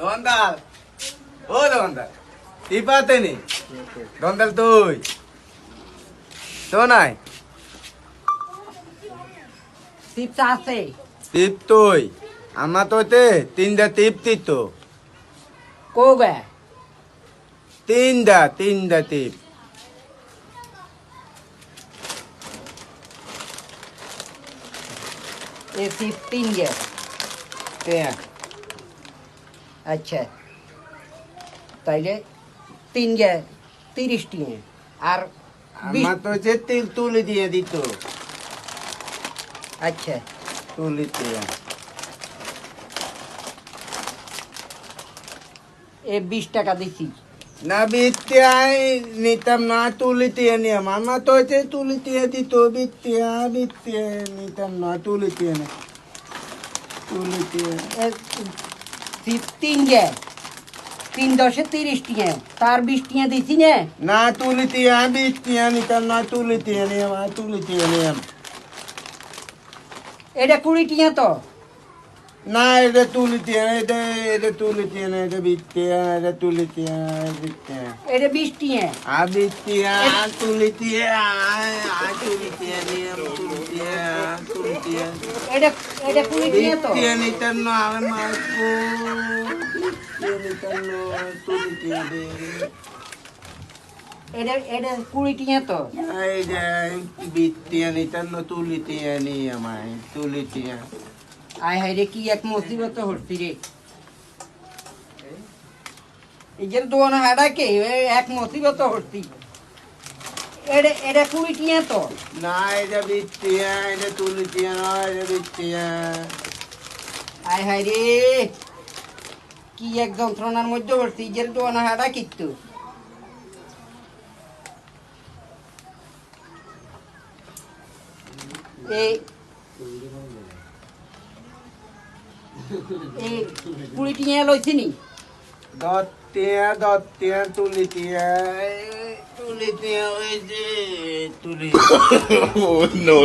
দোকানদার। ও দোকানদার টিপাতে নি? দোকানদার তুই। তো নাই? চিপস আছে। টিপ তুই। আমার তোতে তিনটা টিপ তো কোবে? তিনটা তিনটা টিপ। এ চিপস তিন গে হ্যাঁ। আচ্ছা। তাইলে তিন গে তিরিশ টিয়ে আর আমার তো হচ্ছে তিল তুলি দিয়ে দিত। আচ্ছা। তুলি দিয়ে। এ বিশ টাকা দিছি। না বিত্যাই নিতাম না তুলি দিয়ে নিয়ম। আমার তো হচ্ছে তুলি দিয়ে দিত বিত্তিয়া বিত্তিয়া নিতাম না তুলি দিয়ে না তুলি দিয়ে এ চিপস তিন গে তিন দশে তিরিশ টিয়া তার বিশ টিয়া দিছি না না তুলি টিয়া বিশ টিয়া নিতাম না তুলি টিয়া আর তুলি টিয়া নিয়ম এটা কুড়ি টিয়া তো। না এটা তুলি দিয়ে না এটা এটা তুলি দিয়ে না এটা বিত্তিয়া এটা তুলি দিয়ে বিত্তিয়া এটা বিশ টিয়ে আর বিত্তিয়া তুলি দিয়ে আর তুলি দিয়ে নিয়ম তুলি দিয়ে তুলি দিয়ে এটা এটা টিয়ে তো eterno ave marco. Tiene eterno tu tiene. এটা এটা কুড়ি টিয়ে তো tu li tiene. আয় হায় রে কি এক মুসিবত হচ্ছি রে। এই যে দোয়ান হাডাকে এক মুসিবত হচ্ছি এটা এটা কুড়ি টিয়ে তো। ella vittia, ella tu li tiene, ella vittia. আয় হায় রে কি এক যন্ত্রণার মধ্যে পড়ছি যে দোয়ান হাডা কিন্তু এই এই কুড়ি টিয়ে লইছি নি Dottia, dottia tu li tiene. Tu li tiene, oye, tu li. Oh, no,